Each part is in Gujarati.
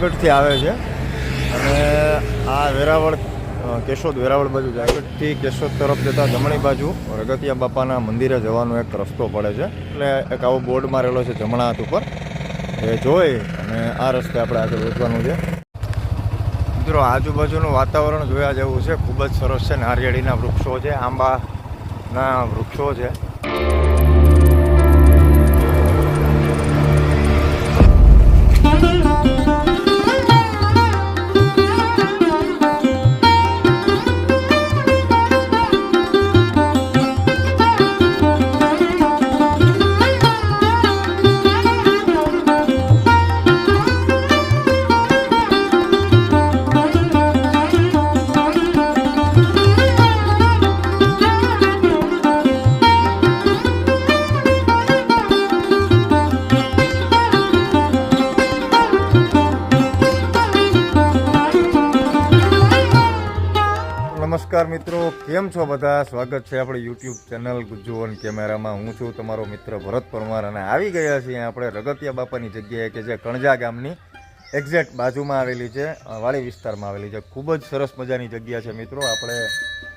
જુનાગઢથી આવે છે. અને આ વેરાવળ કેશોદ વેરાવળ બાજુ જુનાગઢથી કેશોદ તરફ જતા જમણી બાજુ રગતિયા બાપાના મંદિરે જવાનો એક રસ્તો પડે છે. એટલે એક આવો બોર્ડ મારેલો છે જમણા હાથ ઉપર. એ જોઈ અને આ રસ્તે આપણે આગળ વધવાનું છે. મિત્રો, આજુબાજુનું વાતાવરણ જોયા જેવું છે. ખૂબ જ સરસ છે. નારિયેળીના વૃક્ષો છે, આંબાના વૃક્ષો છે. નમસ્કાર મિત્રો, કેમ છો બધા? સ્વાગત છે આપણે યુટ્યુબ ચેનલ ગુજ્જુ ઓન કેમેરામાં. હું છું તમારો મિત્ર ભરત પરમાર અને આવી ગયા છીએ આપણે રગતિયા બાપાની જગ્યાએ કે જે કણજા ગામની એક્ઝેક્ટ બાજુમાં આવેલી છે વાડી વિસ્તારમાં આવેલી છે. ખૂબ જ સરસ મજાની જગ્યા છે મિત્રો. આપણે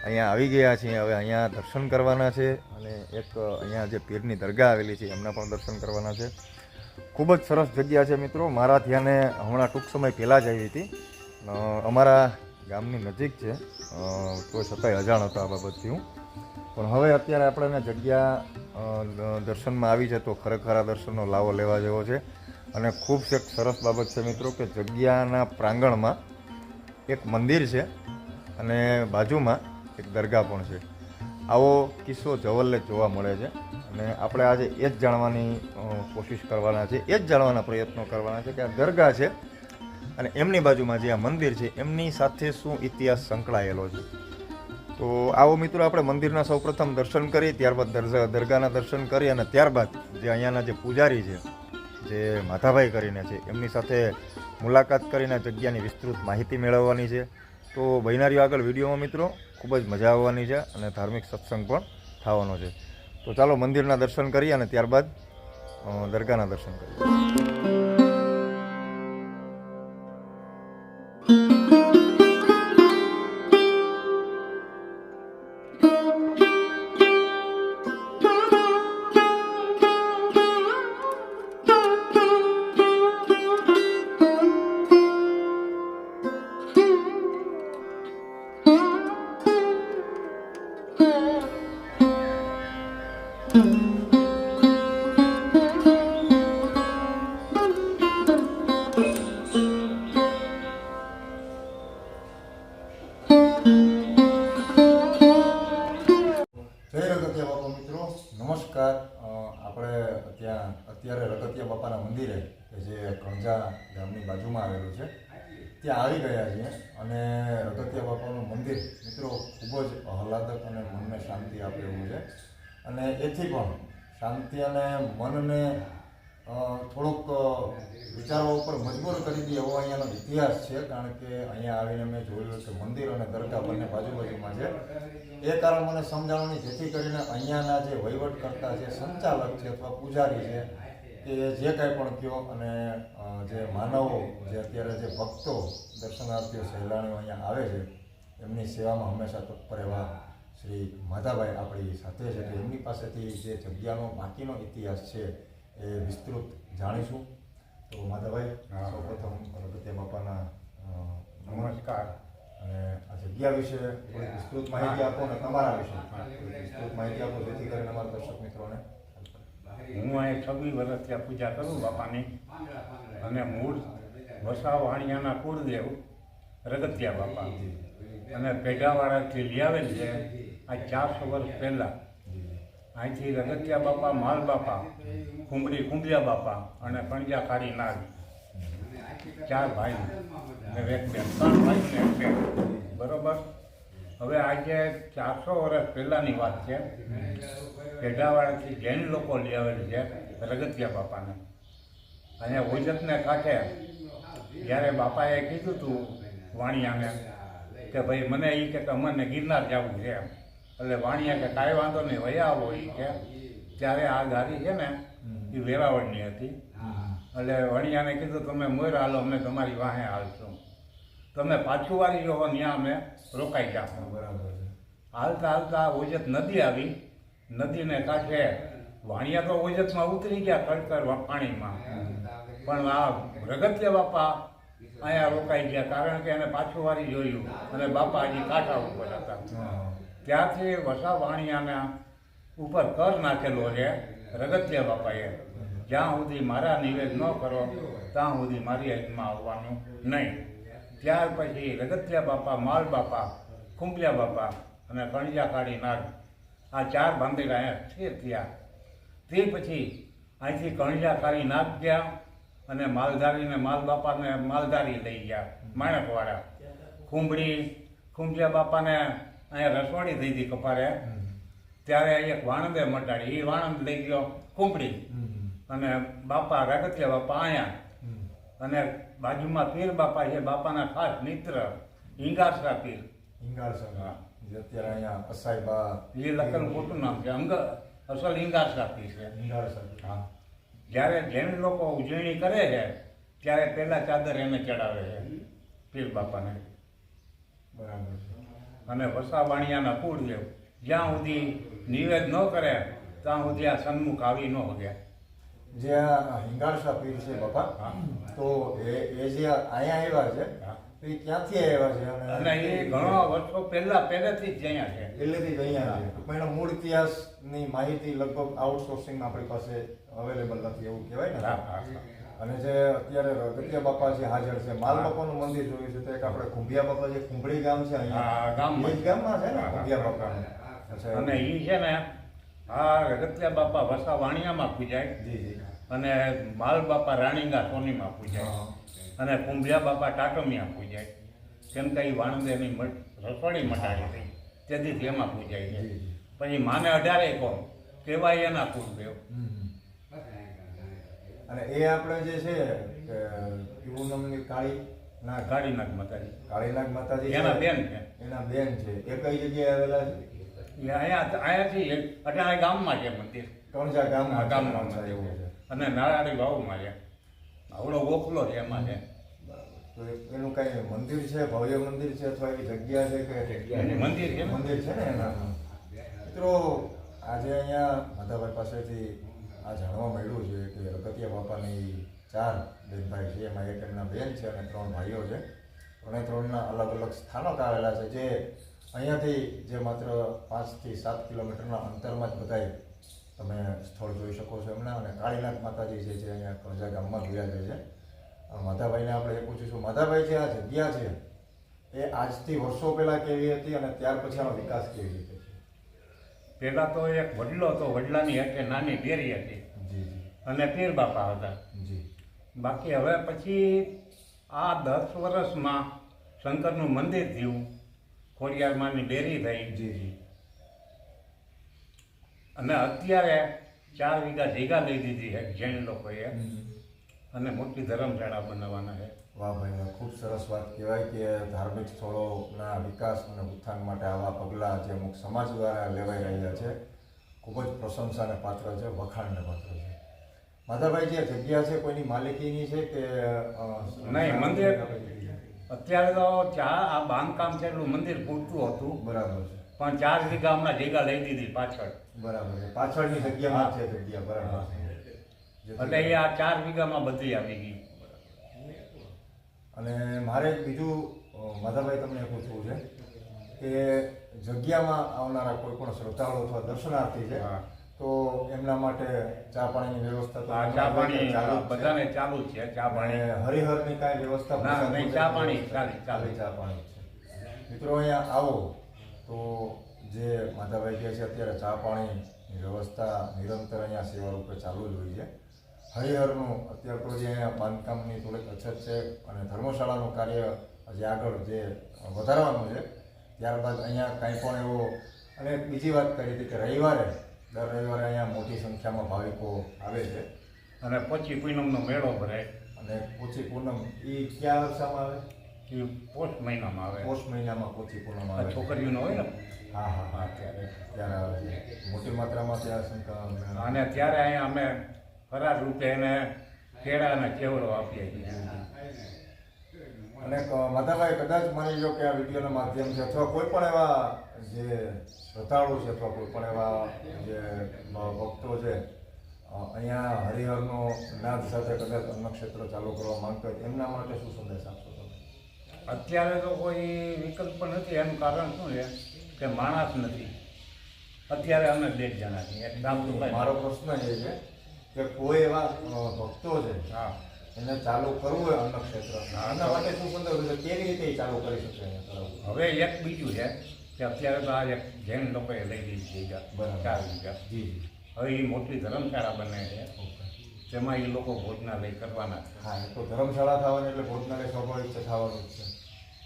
અહીંયા આવી ગયા છીએ. હવે અહીંયા દર્શન કરવાના છે અને એક અહીંયા જે પીરની દરગાહ આવેલી છે, એમના પણ દર્શન કરવાના છે. ખૂબ જ સરસ જગ્યા છે મિત્રો. મારા ધ્યાને હમણાં ટૂંક સમય પહેલાં જ આવી હતી. અમારા ગામની નજીક છે. તો છતાંય અજાણ હતો આ બાબતથી હું. પણ હવે અત્યારે આપણને જગ્યા દર્શનમાં આવી છે તો ખરેખર આ દર્શનનો લાવો લેવા જેવો છે. અને ખૂબ એક સરસ બાબત છે મિત્રો કે જગ્યાના પ્રાંગણમાં એક મંદિર છે અને બાજુમાં એક દરગાહ પણ છે. આવો કિસ્સો જવલ્લે જોવા મળે છે અને આપણે આજે એ જ જાણવાની કોશિશ કરવાના છે, એ જ જાણવાના પ્રયત્નો કરવાના છે કે આ દરગાહ છે અને એમની બાજુમાં જે આ મંદિર છે, એમની સાથે શું ઇતિહાસ સંકળાયેલો છે? તો આવો મિત્રો, આપણે મંદિરના સૌપ્રથમ દર્શન કરી, ત્યારબાદ દરગાહના દર્શન કરી અને ત્યારબાદ જે અહીંયાના જે પૂજારી છે, જે માધાભાઈ કરીને છે, એમની સાથે મુલાકાત કરીને જગ્યાની વિસ્તૃત માહિતી મેળવવાની છે. તો બહેનારીઓ, આગળ વિડીયોમાં મિત્રો, ખૂબ જ મજા આવવાની છે અને ધાર્મિક સત્સંગ પણ થવાનો છે. તો ચાલો મંદિરના દર્શન કરીએ અને ત્યારબાદ દરગાહના દર્શન કરીએ. મનને શાંતિ આપે એવું છે. અને એથી પણ શાંતિ અને મનને થોડોક વિચારવા ઉપર મજબૂર કરી દે એવો અહીંયાનો ઇતિહાસ છે. કારણ કે અહીંયા આવીને મેં જોયું કે મંદિર અને દરગાહ બંને બાજુબાજુમાં છે. એ કારણ મને સમજાવવાની જેથી કરીને અહીંયાના જે વહીવટ કરતા જે સંચાલક છે અથવા પૂજારી છે, કે જે કાંઈ પણ કયો અને જે માનવો, જે અત્યારે જે ભક્તો, દર્શનાર્થીઓ, સહેલાણીઓ અહીંયા આવે છે, એમની સેવામાં હંમેશા તત્પર એવા શ્રી માધાભાઈ આપણી સાથે છે તો એમની પાસેથી જે જગ્યાનો બાકીનો ઇતિહાસ છે એ વિસ્તૃત જાણીશું. તો માધાભાઈ. સૌપ્રથમ રગતિયા બાપાના નમસ્કાર. અને આ જગ્યા વિશે વિસ્તૃત માહિતી આપો અને તમારા વિશે વિસ્તૃત માહિતી આપો જેથી કરીને અમારા દર્શક મિત્રોને હું અહીં છવ્વીસ વર્ષ ત્યાં પૂજા કરું બાપાની. અને મૂળ વસા વાણિયાના કુળદેવ રગતિયા બાપા. અને પેઢાવાળાથી લઈ આવેલ છે આ ચારસો વર્ષ પહેલાં અહીંથી રગતિયા બાપા, માલ બાપા કુંબડી કુંબલિયા બાપા અને પણજા કાળી નાગ. ચાર ભાઈ ને ત્રણ ભાઈ બરોબર? હવે આજે ચારસો વર્ષ પહેલાંની વાત છે. પેઢાવાળાથી જૈન લોકો લઈ આવેલ છે રગતિયા બાપાને. અહીંયા ઓજતને કાંઠે જ્યારે બાપાએ કીધું હતું વાણિયાને કે ભાઈ, મને એ કે અમને ગિરનાર જવું છે એમ. એટલે વાણિયા કે કાંઈ વાંધો નહીં વયા આવો એ કે. ત્યારે આ ગાડી છે ને એ વેરાવળની હતી. એટલે વણિયાને કીધું તમે મોર હાલો અમે તમારી વાહે હાલશું. તમે પાછું વાળી જો ત્યાં અમે રોકાઈ જાશું. બરાબર છે. હાલતા હાલતા ઓજત નદી આવી. નદીને કાંઠે વાણિયા તો ઓજતમાં ઉતરી ગયા કડકર પાણીમાં. પણ આ રગત્ય બાપા અહીંયા રોકાઈ ગયા કારણ કે એને પાછું વાળી જોયું અને બાપા હજી કાંઠા ઉપર હતા. ત્યાંથી વસા વાણિયાના ઉપર કર નાખેલો છે, રગત્ય બાપાએ. જ્યાં સુધી મારા નિવેદ ન કરો, ત્યાં સુધી મારી હાથમાં આવવાનું નહીં. ત્યાર પછી રગત્યા બાપા, માલ બાપા કુંભલિયા બાપા અને કણિયા કાળી નાગ આ ચાર બાંધેલા અહીંયા સ્થિર થયા. તે પછી અહીંથી કણિયા કાળી નાગ ગયા અને માલધારીને માલ બાપાને માલધારી લઈ ગયા, માણકવાળા. કુંભળી કુંભલિયા બાપાને અહીંયા રસવાડી થઈ હતી કપારે. ત્યારે એક વાણંદે મટાડી એ વાણંદ લઈ ગયો કુંપડી અને બાપા રગતિયા બાપા અહીંયા અને બાજુમાં પીર બાપા છે બાપાના ખાસ મિત્ર ઈંગાસરા પીર. હિંગાળ જે અત્યારે અહીંયા અસાઈબા એ લખન ખોટું નામ છે. અંગ અસલ ઈંગાસરા પીર છે. હિંગાળ સંઘ હા. જ્યારે જૈન લોકો ઉજવણી કરે છે ત્યારે પહેલા ચાદર એને ચડાવે છે પીર બાપાને. બરાબર છે. અને વસાવાણિયાના વાણિયાના કુળદેવ જ્યાં સુધી નિવેદ ન કરે ત્યાં સુધી આ સન્મુખ આવી ન ગયા જે આ હિંગાળસા પીર છે બાપા. તો એ એ જે અહીંયા આવ્યા છે તો એ ક્યાંથી આવ્યા છે? અને એ ઘણા વર્ષો પહેલા પહેલેથી જ અહીંયા છે. પહેલેથી જ અહીંયા છે. પણ મૂળ ઇતિહાસની માહિતી લગભગ આઉટસોર્સિંગ આપણી પાસે અવેલેબલ નથી એવું કહેવાય ને. અને જે અત્યારે રગતિયા બાપા જે હાજર છે માલ બાપાનું મંદિર જોયું છે તો એક આપણે કુંભિયા બાપા જે કુંભળી ગામ છે અહીંયા. ગામમાં. ગામમાં છે ને. કુંભિયા બાપા અને એ છે ને આ રગતિયા બાપા વસા વાણિયામાં પૂજાય. જી જી. અને માલ બાપા રાણીગા સોનીમાં પૂજાય. અને કુંભિયા બાપા ટાટમિયા પૂજાય. કેમ કે એ વાણંદેની રસોડી મટાડી હતી. તેથી એમાં પૂજાય છે. પછી માને અઢારે કોણ? કેવાય એના કુળદેવ. અને એ આપણે જે છે કે પૂનમની કાળી ના કાળીનાગ માતાજી. કાળીનાગ માતાજી એના બેન છે. એના બેન છે. એ કઈ જગ્યાએ આવેલા છે? એ અહીંયા અહીંયાથી અઢારે ગામમાં છે મંદિર. કણજા આ ગામમાં ગામમાં એવું છે. અને નારાયણી વાવમાં છે. આવડો ગોખલો છે એમાં છે. તો એનું કઈ મંદિર છે ભવ્ય મંદિર છે અથવા એવી જગ્યા છે કે મંદિર છે? મંદિર છે ને એના મિત્રો આજે અહીંયા માધાભાઈ પાસેથી આ જાણવા મળ્યું છે કે અગત્યા બાપાની ચાર બેનભાઈ છે, એમાં એક એમના બેન છે અને ત્રણ ભાઈઓ છે. ત્રણે ત્રણના અલગ અલગ સ્થાનક આવેલા છે જે અહીંયાથી જે માત્ર પાંચથી સાત કિલોમીટરના અંતરમાં જ બધાય તમે સ્થળ જોઈ શકો છો એમના અને કાળીનાથ માતાજી જે છે અહીંયા કણજા ગામમાં બિરાજે છે. માધાભાઈને આપણે એ પૂછીશું, માધાભાઈ જે આ જગ્યા છે, એ આજથી વર્ષો પહેલાં કેવી હતી અને ત્યાર પછી આનો વિકાસ કેવી રીતે? પેલા તો એક વડલો હતો વડલાની હેઠે નાની ડેરી હતી અને પીર બાપા હતા. બાકી હવે પછી આ દસ વર્ષમાં શંકરનું મંદિર થયું ખોડિયારમાંની ડેરી થઈ. અને અત્યારે ચાર વીઘા જીગા લઈ દીધી છે જૈન લોકોએ. અને મોટી ધર્મશાળા બનાવવાના છે. વાહ ભાઈ વાહ ખૂબ સરસ વાત કહેવાય કે ધાર્મિક સ્થળોના વિકાસ અને ઉત્થાન માટે આવા પગલાં જે અમુક સમાજ દ્વારા લેવાઈ રહ્યા છે ખૂબ જ પ્રશંસાને પાત્ર છે વખાણને પાત્ર છે. માધાભાઈ જે જગ્યા છે કોઈની માલિકીની છે કે નહીં, મંદિર- અત્યારે તો ચા આ બાંધકામ છે એટલું મંદિર પૂરતું હતું. બરાબર છે. પણ ચાર વીઘા હમણાં જગ્યા લઈ દીધી પાછળ. બરાબર છે. પાછળની જગ્યામાં છે જગ્યા બરાબર એટલે આ ચાર વીઘામાં બધી આવી ગઈ. અને મારે બીજું માધાભાઈ તમને પૂછવું છે કે જગ્યામાં આવનારા કોઈ પણ શ્રદ્ધાળુ અથવા દર્શનાર્થી છે તો એમના માટે ચા પાણીની વ્યવસ્થા તો આ ચા પાણી બધાને ચાલુ છે ચા પાણી. હરિહરની કાંઈ વ્યવસ્થા નહીં, ચા પાણી? ચાલી, ચાલી. ચા પાણી છે. મિત્રો અહીંયા આવો તો જે માધાભાઈ કહે છે અત્યારે ચા પાણીની વ્યવસ્થા નિરંતર અહીંયા સેવા રૂપે ચાલુ જ હોય છે. હરિહરનું અત્યારે તો જે અહીંયા બાંધકામની થોડીક અછત છે અને ધર્મશાળાનું કાર્ય હજી આગળ જે વધારવાનું છે ત્યારબાદ અહીંયા કાંઈ પણ એવો અને બીજી વાત કરી હતી કે રવિવારે દર રવિવારે અહીંયા મોટી સંખ્યામાં ભાવિકો આવે છે. અને પછી પૂનમનો મેળો ભરાય. અને પોચી પૂનમ એ ક્યાં વર્ષામાં આવે? એ પોષ મહિનામાં આવે. પોષ મહિનામાં પોચી પૂનમ આવે. છોકરીઓનો હોય ને? હા હા હા ત્યારે ત્યારે આવે છે. મોટી માત્રામાં ત્યાં સંખ્યા અને ત્યારે અહીંયા અમે ફરાર રૂપે એને કેળા અને ચેવડો આપીએ છીએ. અને માધાભાઈ માતાભાઈ કદાચ માની લો કે આ વિડીયોના માધ્યમથી અથવા કોઈ પણ એવા જે શ્રદ્ધાળુ છે અથવા કોઈ પણ એવા જે ભક્તો છે અહીંયા હરિહરનો નાદ સાથે કદાચ અન્નક્ષેત્ર ચાલુ કરવા માંગતો હોય એમના માટે શું સંદેશ આપશો તમે? અત્યારે તો કોઈ વિકલ્પ નથી એનું કારણ શું છે કે માણસ નથી. અત્યારે અમે બે જણા છીએ મારો પ્રશ્ન એ છે કે કોઈ એવા ભક્તો છે હા. એને ચાલુ કરવું હોય અન્નક્ષેત્ર એના માટે શું છે કેવી રીતે ચાલુ કરી શકે અહીંયા હવે એક બીજું છે કે અત્યારે તો આ એક જૈન લોકોએ લઈ લીધી છે. ચાર વીઘા હવે એ મોટી ધર્મશાળા બને છે. તેમાં જેમાં એ લોકો ભોજનાલય કરવાના છે. હા એ તો ધર્મશાળા થવાની એટલે ભોજનાલય સ્વાભાવિક છે થવાનું છે.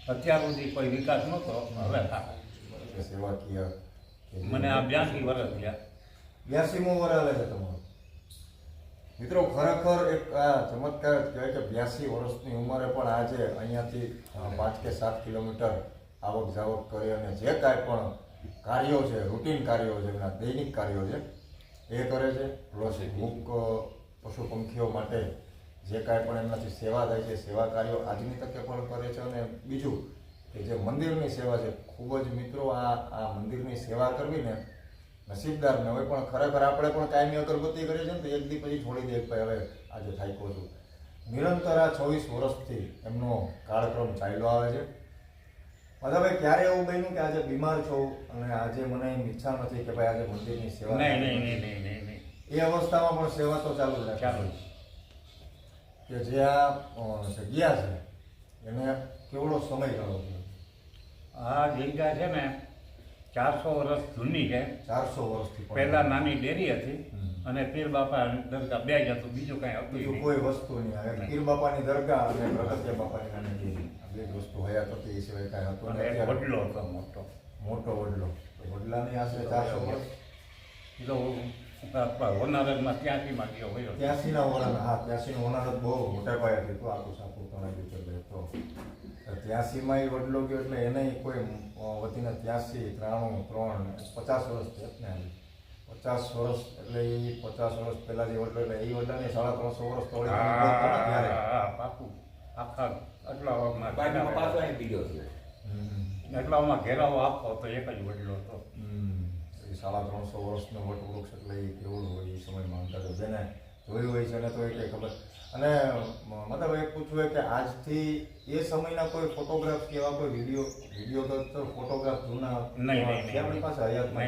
અત્યાર સુધી કોઈ વિકાસ નહોતો હવે થાય સેવાકીય મને આ બ્યાસી વર્ષ થયા. બ્યાસીમો વર આવે છે તમારું? મિત્રો ખરેખર એક આ ચમત્કાર જ કહેવાય કે બ્યાસી વર્ષની ઉંમરે પણ આજે અહીંયાથી પાંચ કે સાત કિલોમીટર આવક જાવક કરી અને જે કાંઈ પણ કાર્યો છે રૂટીન કાર્યો છે એમના દૈનિક કાર્યો છે એ કરે છે. પ્લસ મૂક પશુ પંખીઓ માટે જે કાંઈ પણ એમનાથી સેવા થાય છે સેવા કાર્યો આજની તકે પણ કરે છે. અને બીજું કે જે મંદિરની સેવા છે ખૂબ જ મિત્રો આ આ મંદિરની સેવા કરવી ને નસીબદાર ન હોય પણ ખરેખર આપણે પણ કાયમી અગરબત્તી કરીએ છીએ ને તો એક દી પછી છોડી દે ભાઈ હવે આજે થાક્યો છું. નિરંતર આ છવ્વીસ વર્ષથી એમનો કાળક્રમ ચાલ્યો આવે છે. મતલબ ક્યારે એવું બન્યું કે આજે બીમાર છો અને આજે મને એમ ઈચ્છા નથી કે ભાઈ આજે મંદિરની સેવા નહીં નહીં નહીં નહીં નહીં નહીં. એ અવસ્થામાં પણ સેવા તો ચાલુ જ ચાલુ કે જે આ જગ્યા છે એને કેવડો સમય ગયો આ જગ્યા છે ને ચારસો વર્ષ જૂની છે. ચારસો વર્ષથી પહેલાં નાની ડેરી હતી અને પીર બાપા દરગાહ બે જ હતું બીજું કઈ હતું બીજું કોઈ વસ્તુ નહીં આવે. પીર બાપાની દરગાહ અને પ્રગત્ય બાપાની નાની ડેરી. બે જ વસ્તુ હયાત હતી એ સિવાય કાંઈ હતું અને વડલો હતો મોટો. મોટો વડલો. વડલાની આશરે ચારસો વર્ષ. એ તો હોનારતમાં ત્યાંથી ગયો હોય. ત્યાંસી ના વરાના હા ત્યાંસી નું હોનારત બહુ મોટા પાયે હતું. તો આખું સાપું તણાઈ ગયું તો ત્યાંસી માં એ વડલો ગયો એટલે એને કોઈ વધીને ત્યાંસી ત્રાણું ત્રણ પચાસ વર્ષ થયા ને પચાસ વર્ષ એટલે એ પચાસ વર્ષ પહેલા જે વડલો એટલે એ વડલાને સાડા ત્રણસો વર્ષ તો હા, પાકું. આખા બાજુમાં આટલામાં પાછો આવી ગયો છે. આટલામાં ઘેરાવો આપો તો એક જ વડલો હતો. એ સાડા ત્રણસો વર્ષનો વટવૃક્ષ એટલે એ કેવું હોય એ સમય માંગતા તો જેને જોયું હોય છે એને તો એટલે ખબર અને મતલબ એ પૂછવું કે આજથી એ સમયના કોઈ ફોટોગ્રાફ કે એવા કોઈ વીડિયો વીડિયો તો ફોટોગ્રાફ જૂના નહીં. આપણી પાસે હયાતમાં.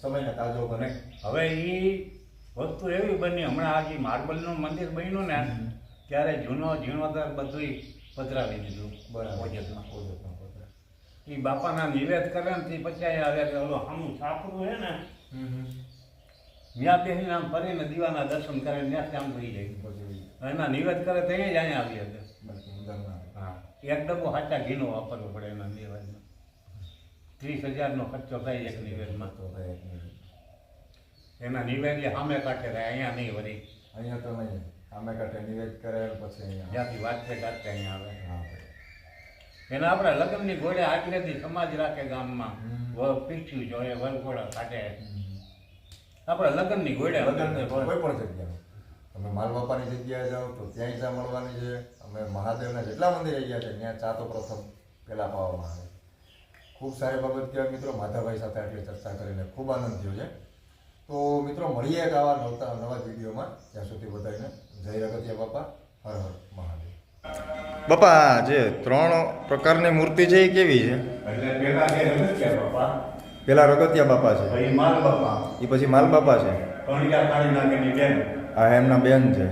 સમયને તાજો બને. હવે એ વસ્તુ એવી બની હમણાં આ જે માર્બલનું મંદિર બન્યું ને ત્યારે જૂનો જીર્ણોદ્ધાર બધું પધરાવી દીધું બરાબર. એ બાપાના નિવેદ કરે ને તે પછી આવે કે ઓલો સામું છાપરું હે ને. ત્યાં બેસીને આમ ફરીને દીવાના દર્શન કરે ત્યાં આમ થઈ જાય. એના નિવેદ કરે તો એ જ અહીંયા આવી હતી. હા. એક ડબ્બો સાચા ઘીનો વાપરવો પડે એના નિવેદમાં ત્રીસ હજારનો ખર્ચો થાય એક નિવેદમાં. તો થાય એના નિવેદ સામે કાંઠે રહે અહીંયા નહીં વળી. અહીંયા તો નહીં. સામે કાંઠે નિવેદ કરે પછી જ્યાંથી જ્યાંથી છે કાંઠે અહીંયા આવે. હા. એના આપણે લગ્નની ઘોડે આગલેથી સમાજ રાખે ગામમાં. પીઠ્યું જોઈએ વરઘોડા કાઢે. આપણે લગ્નની ઘોડે લગ્ન કોઈ પણ જગ્યાએ. તમે માલ બાપાની જગ્યાએ જાઓ તો ત્યાંય ચા મળવાની છે. અમે મહાદેવના જેટલા મંદિરે ગયા છે ત્યાં ચા તો પ્રથમ પહેલાં પાવામાં આવે. ખૂબ સારી બાબત કહેવાય મિત્રો માધવભાઈ સાથે આટલી ચર્ચા કરીને ખૂબ આનંદ થયો છે. તો મિત્રો મળીએ એક આવા નવતા નવા વિડીયોમાં. ત્યાં સુધી બધાને જય રગતિયા બાપા હર હર મહાદેવ. બાપા જે ત્રણ પ્રકારની મૂર્તિ છે એ કેવી છે? એટલે પેલા જે રગતિયા બાપા. પેલા રગતિયા બાપા છે. પછી માલ બાપા. એ પછી માલ બાપા છે. કણિકા કાળી નાખેની બેન. આ એમના બેન છે.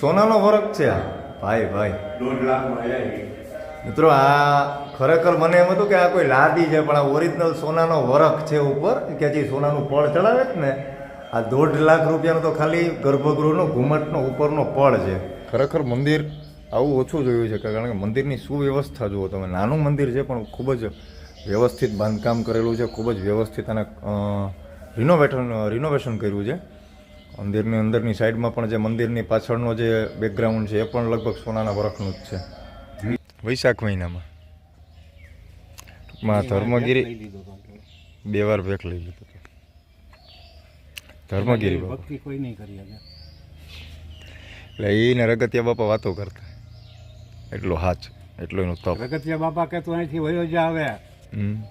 સોનાનો વરખ છે આ. ભાઈ ભાઈ. દોઢ લાખમાં મિત્રો આ ખરેખર મને એમ હતું કે આ કોઈ લાદી છે પણ આ ઓરિજિનલ સોનાનો વરખ છે ઉપર. કે જે સોનાનું પળ ચડાવે જ ને આ દોઢ લાખ રૂપિયાનો તો ખાલી ગર્ભગૃહનો ઘુમટનો ઉપરનો પળ છે. ખરેખર મંદિર આવું ઓછું જોયું છે કારણ કે મંદિરની સુવ્યવસ્થા જુઓ તમે. નાનું મંદિર છે પણ ખૂબ જ વ્યવસ્થિત બાંધકામ કરેલું છે ખૂબ જ વ્યવસ્થિત અને રિનોવેશન રિનોવેશન કર્યું છે. મંદિરની અંદરની સાઈડમાં પણ જે મંદિરની પાછળનો જે બેકગ્રાઉન્ડ છે એ પણ લગભગ સોનાના વરખનું જ છે. વૈશાખ મહિનામાં. માં ધર્મગીરી બે વાર ભેખ લઈ લીધો ધર્મગીરી ભક્તિ કોઈ નહીં કરી એટલે એને રગતિયા બાપા વાતો કરતા. એટલો હાચ એટલો એનો તપ. રગતિયા બાપા કે તું અહીંથી વયો જ આવે ઓલો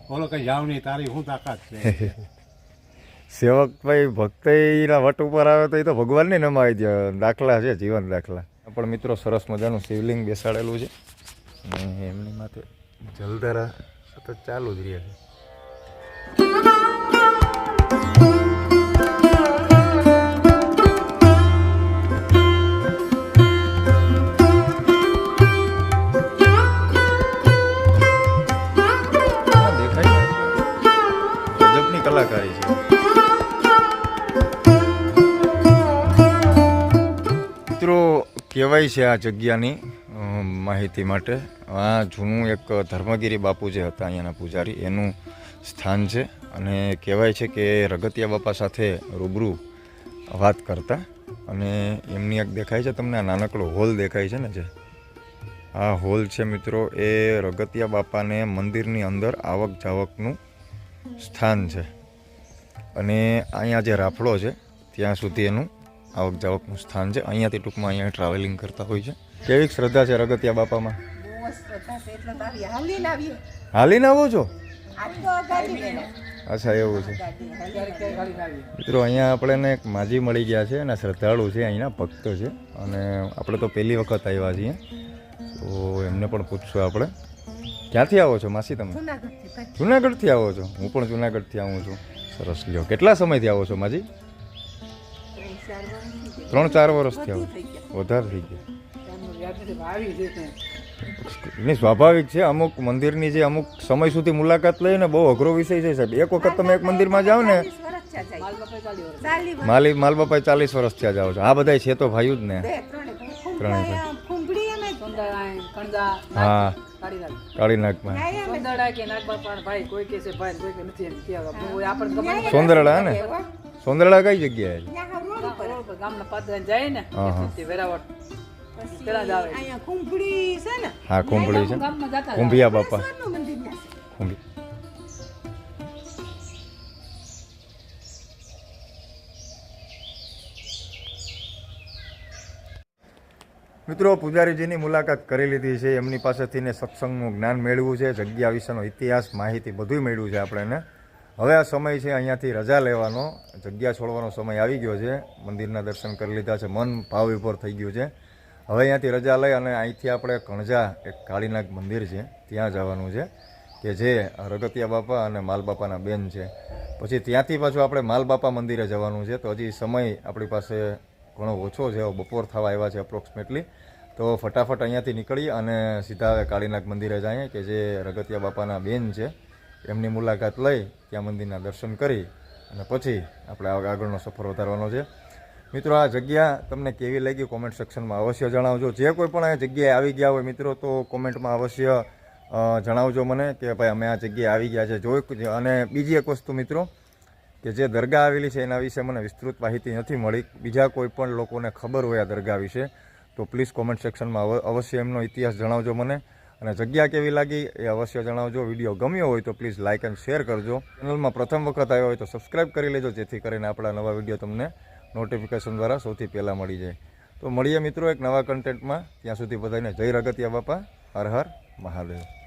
બોલો કે જાવ નહીં તારી હું તાકાત છે. સેવક ભાઈ ભક્તિના વટ ઉપર આવે તો એ તો ભગવાનને નમાવી દે. દાખલા છે, જીવન દાખલા. પણ મિત્રો, સરસ મજાનું શિવલિંગ બેસાડેલું છે. એમની માથે જલધારા સતત ચાલુ જ રહે છે. કહેવાય છે આ જગ્યાની માહિતી માટે. આ જૂનું એક ધર્મગીરી બાપુ જે હતા અહીંયાના પૂજારી, એનું સ્થાન છે. અને કહેવાય છે કે રગતિયા બાપા સાથે રૂબરૂ વાત કરતા. અને એમની એક દેખાય છે તમને, આ નાનકડો હોલ દેખાય છે ને જે? આ હોલ છે મિત્રો, એ રગતિયા બાપાને મંદિરની અંદર આવક જાવકનું સ્થાન છે. અને અહીંયા જે રાફડો છે, ત્યાં સુધી એનું આવક જાવકનું સ્થાન છે. અહીંયાથી ટૂંકમાં અહીંયા ટ્રાવેલિંગ કરતા હોય છે. કેવી શ્રદ્ધા છે રગતિયા બાપામાં? હાલીને આવો છો? અચ્છા એવું છે. મિત્રો અહીંયા આપણે એક માજી મળી ગયા છે અને શ્રદ્ધાળુ છે અહીંના ભક્ત છે. અને આપણે તો પહેલી વખત આવ્યા છીએ. તો એમને પણ પૂછશું આપણે. ક્યાંથી આવો છો માસી તમે? જુનાગઢથી આવો છો? હું પણ જુનાગઢથી આવું છું. સરસ લ્યો. કેટલા સમયથી આવો છો માજી? ત્રણ ચાર વર્ષ થયા વધારે થઈ ગયા. નહીં સ્વાભાવિક છે અમુક મંદિરની જે અમુક સમય સુધી મુલાકાત લઈને બહુ અઘરો વિષય છે સાહેબ. એક વખત તમે એક મંદિરમાં જાઓ ને. માલી માલબાપાએ ચાલીસ વર્ષ થયા જાઓ છો. આ બધા છે તો ભાઈ જ ને. બે, ત્રણે. હા. કાળીનાગમાં. ન્યાય અમે. સોંદરડા ને? સોંદરડા કઈ જગ્યાએ. હા હા પછી અહીંયા ખુંભડી છે ને? હા કુંભળી છે. કુંભિયા બાપા. ઈશ્વરનું મંદિર ત્યાં છે. કુંભી. મિત્રો પૂજારીજીની મુલાકાત કરી લીધી છે. એમની પાસેથી ને સત્સંગનું જ્ઞાન મેળવ્યું છે. જગ્યા વિશેનો ઇતિહાસ માહિતી બધું મેળવ્યું છે આપણે એને હવે આ સમય છે અહીંયાથી રજા લેવાનો. જગ્યા છોડવાનો સમય આવી ગયો છે. મંદિરના દર્શન કરી લીધા છે. મન ભાવ વિભોર થઈ ગયું છે. હવે અહીંયાથી રજા લઈ અને અહીંથી આપણે કણજા, એક કાળીનાગ મંદિર છે, ત્યાં જવાનું છે. કે જે રગતિયા બાપા અને માલબાપાના બેન છે. પછી ત્યાંથી પાછું આપણે માલબાપા મંદિરે જવાનું છે. તો હજી સમય આપણી પાસે ઘણો ઓછો છે. બપોર થવા આવ્યા છે અપ્રોક્સિમેટલી તો ફટાફટ અહીંયાથી નીકળી અને સીધા કાળીનાગ મંદિરે જઈએ કે જે રગતિયા બાપાના બેન છે. એમની મુલાકાત લઈ ત્યાં મંદિરના દર્શન કરી અને પછી આપણે આગળનો સફર વધારવાનો છે. મિત્રો, આ જગ્યા તમને કેવી લાગી કોમેન્ટ સેક્શનમાં અવશ્ય જણાવજો. જે કોઈ પણ આ જગ્યાએ આવી ગયા હોય મિત્રો, તો કોમેન્ટમાં અવશ્ય જણાવજો મને કે ભાઈ અમે આ જગ્યાએ આવી ગયા છે. જોઈ અને બીજી એક વસ્તુ મિત્રો, કે જે દરગાહ આવેલી છે એના વિશે મને વિસ્તૃત માહિતી નથી મળી. બીજા કોઈ પણ લોકોને ખબર હોય આ દરગાહ વિશે, તો પ્લીઝ કોમેન્ટ સેક્શનમાં અવશ્ય એમનો ઇતિહાસ જણાવજો મને. અને જગ્યા કેવી લાગી એ અવશ્ય જણાવજો. વીડિયો ગમ્યો હોય તો પ્લીઝ લાઇક એન્ડ શેર કરજો. ચેનલમાં પ્રથમ વખત આવ્યો હોય તો સબસ્ક્રાઇબ કરી લેજો, જેથી કરીને આપણા નવા વીડિયો તમને નોટિફિકેશન દ્વારા સૌથી પહેલાં મળી જાય. તો મળીએ મિત્રો એક નવા કન્ટેન્ટમાં ત્યાં સુધી બધાને જય રગતિયા બાપા. હર હર મહાદેવ.